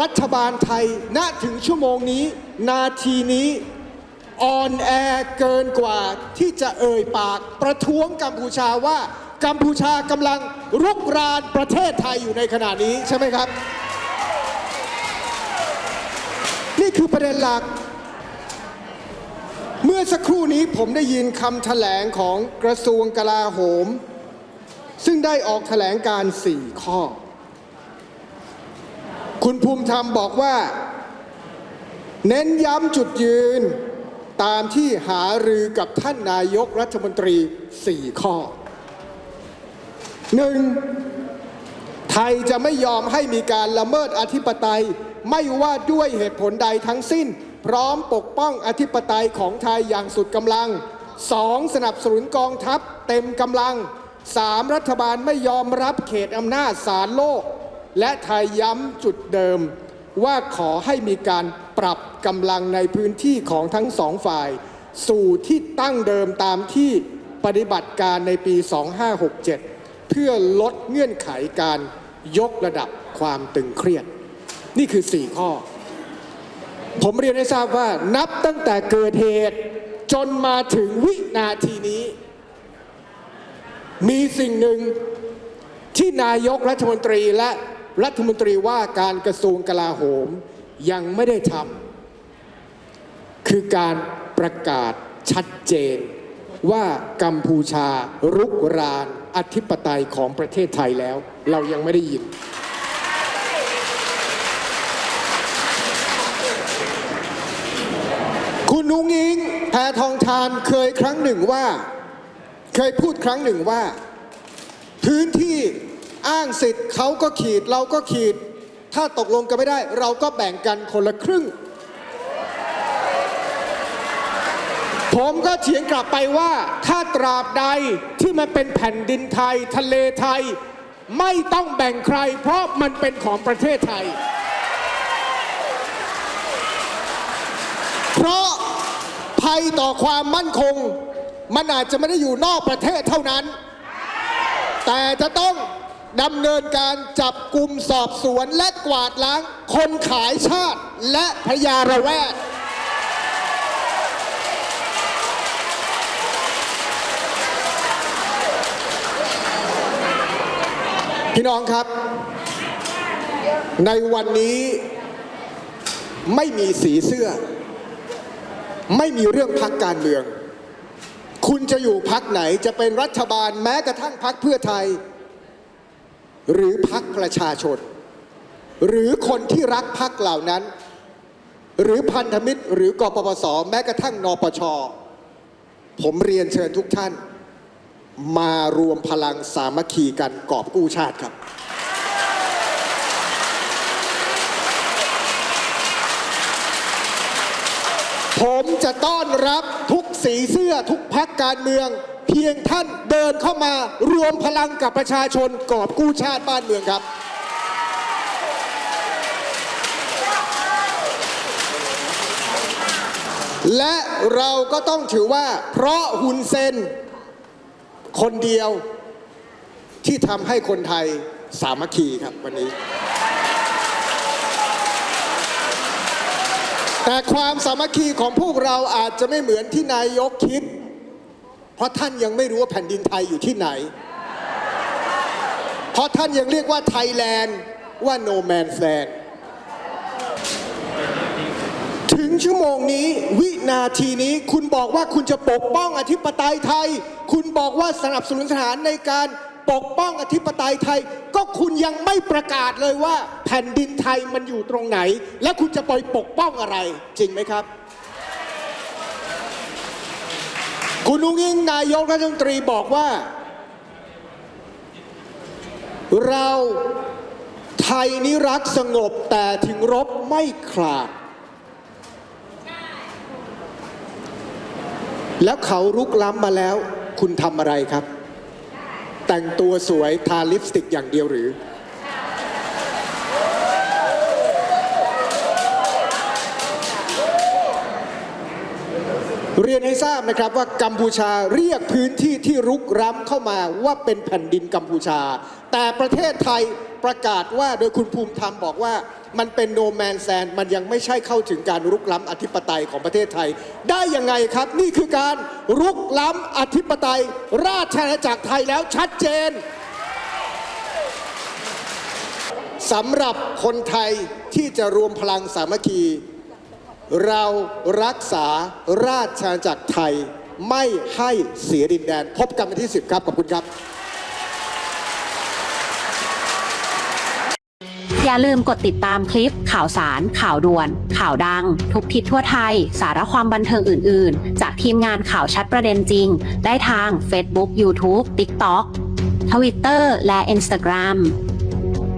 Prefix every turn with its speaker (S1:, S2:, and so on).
S1: รัฐบาลไทย ณ ถึงชั่วโมงนี้ นาทีนี้อ่อนแอเกินกว่าที่จะเอ่ยปากประท้วงกัมพูชาว่า กัมพูชากำลังรุกรานประเทศไทยอยู่ในขณะนี้ใช่ไหมครับ นี่คือประเด็นหลัก เมื่อสักครู่นี้ผมได้ยินคำแถลงของกระทรวงกลาโหม ซึ่งได้ออกแถลงการ 4 ข้อ คุณภูมิธรรมบอกว่า เน้นย้ำจุดยืนตามที่หารือกับท่านนายกรัฐมนตรี 4 ข้อ 1. ไทยจะไม่ยอมให้มีการละเมิดอธิปไตย ไม่ว่าด้วยเหตุผลใดทั้งสิ้น พร้อมปกป้องอธิปไตยของไทยอย่างสุดกำลัง 2. สนับสนุนกองทัพเต็มกำลัง 3. รัฐบาลไม่ยอมรับเขตอำนาจศาลโลก และไทยย้ำจุดเดิม ว่าขอให้มีการปรับกำลังในพื้นที่ของทั้งสองฝ่าย สู่ที่ตั้งเดิมตามที่ปฏิบัติการในปี 2567 เพื่อลดเงื่อนไขการยกระดับความตึงเครียด นี่คือ 4 ข้อ ผมเรียนให้ทราบว่านับตั้งแต่เกิดเหตุจนมาถึงวินาทีนี้ มีสิ่งหนึ่งที่นายกรัฐมนตรีและ รัฐมนตรีว่าการกระทรวงกลาโหมยังไม่ได้ทำคือการประกาศชัดเจนว่ากัมพูชารุกรานอธิปไตยของประเทศไทยแล้ว เรายังไม่ได้ยิน คุณนุ้งอิงแพทองทานเคยครั้งหนึ่งว่า เคยพูดครั้งหนึ่งว่า พื้นที่ อ้างสิทธิ์เขาก็ขีดเราก็ขีด ถ้าตกลงกันไม่ได้ เราก็แบ่งกันคนละครึ่ง ผมก็เถียงกลับไปว่า ถ้าตราบใดที่มันเป็นแผ่นดินไทย ทะเลไทย ไม่ต้องแบ่งใคร เพราะมันเป็นของประเทศไทย เพราะภัยต่อความมั่นคง มันอาจจะไม่ได้อยู่นอกประเทศเท่านั้น แต่จะต้อง ดำเนินการจับกลุ่มสอบสวนและกวาดล้าง คนขายชาติและพยาระแวดพี่น้องครับ ในวันนี้ไม่มีสีเสื้อ ไม่มีเรื่องพักการเมือง คุณจะอยู่พักไหนจะเป็นรัฐบาลแม้กระทั่งพักเพื่อไทย หรือพักประชาชน หรือคนที่รักพักเหล่านั้น หรือพันธมิตรหรือกปปสแม้กระทั่งนปช ผมเรียนเชิญทุกท่าน มารวมพลังสามัคคีกันกอบกู้ชาติครับ ผมจะต้อนรับทุกสีเสื้อทุกพักการเมือง เพียงท่านเดินเข้ามารวมพลังกับประชาชนกอบกู้ชาติบ้านเมืองครับ และเราก็ต้องถือว่า เพราะฮุนเซนคนเดียวที่ทำให้คนไทยสามัคคีครับวันนี้ แต่ความสามัคคีของพวกเราอาจจะไม่เหมือนที่นายกคิด เพราะท่านยังไม่รู้ว่าแผ่นดินไทยอยู่ที่ไหน เพราะท่านยังเรียกว่าไทยแลนด์ว่า no man's land ถึงชั่วโมงนี้วินาทีนี้คุณบอกว่าคุณจะปกป้องอธิปไตยไทย คุณบอกว่าสนับสนุนสถานในการปกป้องอธิปไตยไทย ก็คุณยังไม่ประกาศเลยว่า แผ่นดินไทยมันอยู่ตรงไหน และคุณจะไปปกป้องอะไร จริงไหมครับ คุณนุ้งอิงนายกรัฐมนตรีบอกว่า เราไทยนี้รักสงบแต่ถึงรบไม่ขลาด แล้วเขารุกล้ำมาแล้ว คุณทำอะไรครับ แต่งตัวสวยทาลิปสติกอย่างเดียวหรือ เรียนให้ทราบนะครับว่ากัมพูชาเรียกพื้นที่ที่รุกร้ำเข้ามาว่าเป็นแผ่นดินกัมพูชา แต่ประเทศไทยประกาศว่าโดยคุณภูมิธรรมบอกว่ามันเป็นโนแมนแซนมันยังไม่ใช่เข้าถึงการรุกล้ำอธิปไตยของประเทศไทย ได้ยังไงครับ นี่คือการรุกล้ำอธิปไตย ราชอาณาจักรไทยแล้วชัดเจนสำหรับคนไทยที่จะรวมพลังสามัคคี เรารักษาราชอาณาจักรไทยไม่ให้เสียดินแดน พบกันวันที่ 10 ครับ ขอบคุณครับ
S2: อย่าลืมกดติดตามคลิป ข่าวสาร ข่าวด่วน ข่าวดัง ทุกทิศทั่วไทย สาระความบันเทิงอื่น ๆ จากทีมงานข่าวชัดประเด็นจริง ได้ทาง Facebook YouTube TikTok Twitter และ Instagram